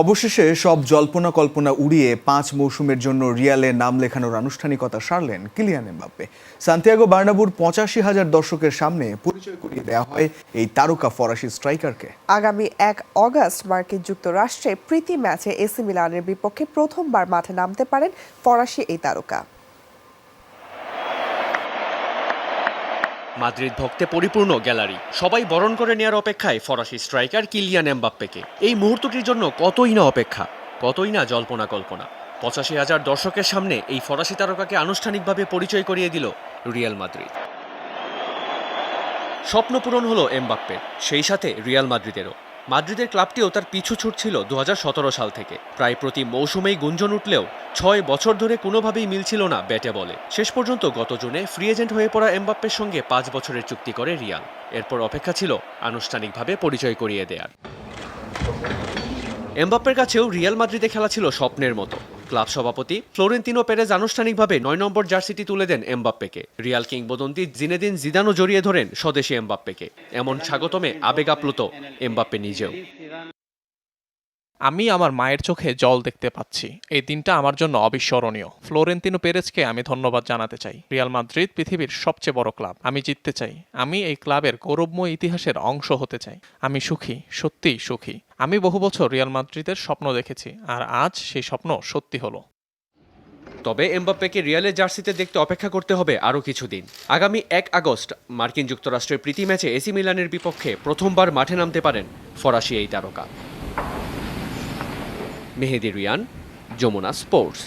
অবশেষে সব জল্পনা কল্পনা উড়িয়ে পাঁচ মৌসুমের জন্য রিয়ালে নাম লেখানোর আনুষ্ঠানিকতা সারলেন কিলিয়ান এমবাপ্পে। সান্তিয়াগো বার্নাবুর পঁচাশি হাজার দর্শকের সামনে পরিচয় করিয়ে দেওয়া হয় এই তারকা ফরাসি স্ট্রাইকারকে। আগামী এক অগাস্ট মার্কিন যুক্তরাষ্ট্রে প্রীতি ম্যাচে এসি মিলানের বিপক্ষে প্রথমবার মাঠে নামতে পারেন ফরাসি এই তারকা। মাদ্রিদ ভক্তে পরিপূর্ণ গ্যালারি। সবাই বরণ করে নেয়ার অপেক্ষায় ফরাসি স্ট্রাইকার কিলিয়ান এমবাপ্পেকে। এই মুহূর্তটির জন্য কতই না অপেক্ষা, কতই না জল্পনা কল্পনা। পঁচাশি হাজার দর্শকের সামনে এই ফরাসি তারকাকে আনুষ্ঠানিকভাবে পরিচয় করিয়ে দিল রিয়াল মাদ্রিদ। স্বপ্ন পূরণ হলো এমবাপ্পের, সেই সাথে রিয়াল মাদ্রিদেরও। মাদ্রিদের ক্লাবটিও তার পিছু ছুটছিল দু হাজার সতেরো সাল থেকে। প্রায় প্রতি মৌসুমেই গুঞ্জন উঠলেও ছয় বছর ধরে কোনোভাবেই মিলছিল না ব্যাটে বলে। শেষ পর্যন্ত গত জুনে ফ্রি এজেন্ট হয়ে পড়া এমবাপ্পের সঙ্গে পাঁচ বছরের চুক্তি করে রিয়াল। এরপর অপেক্ষা ছিল আনুষ্ঠানিকভাবে পরিচয় করিয়ে দেয়ার। এমবাপ্পের কাছেও রিয়াল মাদ্রিদে খেলা ছিল স্বপ্নের মতো। ক্লাব সভাপতি ফ্লোরেন্তিনো পেরেজ আনুষ্ঠানিকভাবে নয় নম্বর জার্সিটি তুলে দেন এমবাপ্পেকে। রিয়াল কিংবদন্তি জিনেদিন জিদানও জড়িয়ে ধরেন স্বদেশি এমবাপ্পেকে। এমন স্বাগতমে আবেগ আপ্লুত এমবাপ্পে নিজেও। আমি আমার মায়ের চোখে জল দেখতে পাচ্ছি। এই দিনটা আমার জন্য অবিস্মরণীয়। ফ্লোরেন্তিনো পেরেজকে আমি ধন্যবাদ জানাতে চাই। রিয়াল মাদ্রিদ পৃথিবীর সবচেয়ে বড় ক্লাব। আমি জিততে চাই। আমি এই ক্লাবের গৌরবময় ইতিহাসের অংশ হতে চাই। আমি সুখী, সত্যিই সুখী। আমি বহু বছর রিয়াল মাদ্রিদের স্বপ্ন দেখেছি, আর আজ সেই স্বপ্ন সত্যি হলো। তবে এমবাপ্পেকে রিয়ালের জার্সিতে দেখতে অপেক্ষা করতে হবে আরও কিছুদিন। আগামী এক আগস্ট, মার্কিন যুক্তরাষ্ট্রের প্রীতি ম্যাচে এসি মিলানের বিপক্ষে প্রথমবার মাঠে নামতে পারেন ফরাসি এই তারকা। মেহেদি রিয়ান, যমুনা স্পোর্টস।